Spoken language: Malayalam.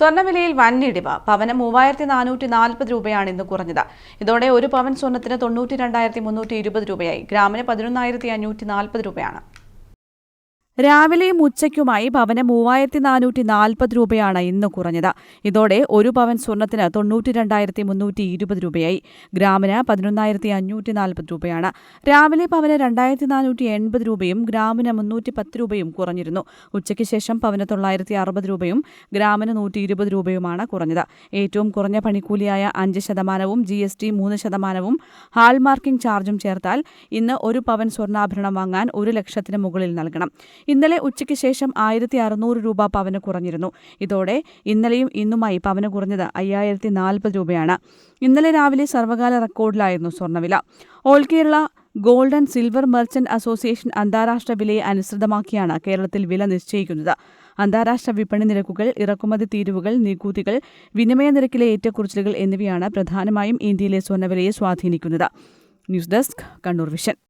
സ്വർണവിലയിൽ വൻ ഇടിവ് പവന് മൂവായിരത്തി നാനൂറ്റി നാൽപ്പത് രൂപയാണ് ഇന്ന് കുറഞ്ഞത്. ഇതോടെ ഒരു പവൻ സ്വർണത്തിന് തൊണ്ണൂറ്റി രണ്ടായിരത്തി മുന്നൂറ്റി ഇരുപത് രൂപയായി. ഗ്രാമിന് പതിനൊന്നായിരത്തി അഞ്ഞൂറ്റി നാൽപ്പത് രൂപയാണ്. രാവിലെയും ഉച്ചയ്ക്കുമായി പവന് മൂവായിരത്തി നാനൂറ്റി നാൽപ്പത് രൂപയാണ് ഇന്ന് കുറഞ്ഞത്. ഇതോടെ ഒരു പവൻ സ്വർണത്തിന് തൊണ്ണൂറ്റി രണ്ടായിരത്തി മുന്നൂറ്റി ഇരുപത് രൂപയായി. ഗ്രാമിന് പതിനൊന്നായിരത്തി അഞ്ഞൂറ്റി നാൽപ്പത് രൂപയാണ്. രാവിലെ പവന് രണ്ടായിരത്തി നാനൂറ്റി എൺപത് രൂപയും ഗ്രാമിന് മുന്നൂറ്റി പത്ത് രൂപയും കുറഞ്ഞിരുന്നു. ഉച്ചയ്ക്ക് ശേഷം പവന് തൊള്ളായിരത്തി അറുപത് രൂപയും ഗ്രാമിന് നൂറ്റി ഇരുപത് രൂപയുമാണ് കുറഞ്ഞത്. ഏറ്റവും കുറഞ്ഞ പണിക്കൂലിയായ അഞ്ച് ശതമാനവും ജി എസ് ടി മൂന്ന് ശതമാനവും ഹാൾമാർക്കിംഗ് ചാർജും ചേർത്താൽ ഇന്ന് ഒരു പവൻ സ്വർണാഭരണം വാങ്ങാൻ ഒരു ലക്ഷത്തിന് മുകളിൽ നൽകണം. ഇന്നലെ ഉച്ചയ്ക്ക് ശേഷം ആയിരത്തി അറുന്നൂറ് രൂപ പവന് കുറഞ്ഞിരുന്നു. ഇതോടെ ഇന്നലെയും ഇന്നുമായി പവന് കുറഞ്ഞത് അയ്യായിരത്തി നാൽപ്പത് രൂപയാണ്. ഇന്നലെ രാവിലെ സർവകാല റെക്കോർഡിലായിരുന്നു സ്വർണവില. All Kerala gold and silver merchant association അന്താരാഷ്ട്ര വിലയെ അനുസൃതമാക്കിയാണ് കേരളത്തിൽ വില നിശ്ചയിക്കുന്നത്. അന്താരാഷ്ട്ര വിപണി നിരക്കുകൾ ഇറക്കുമതി തീരുവുകൾ നികുതികൾ വിനിമയ നിരക്കിലെ ഏറ്റക്കുറിച്ചിലുകൾ എന്നിവയാണ് പ്രധാനമായും ഇന്ത്യയിലെ സ്വർണവിലയെ സ്വാധീനിക്കുന്നത്. News desk Kannur vision.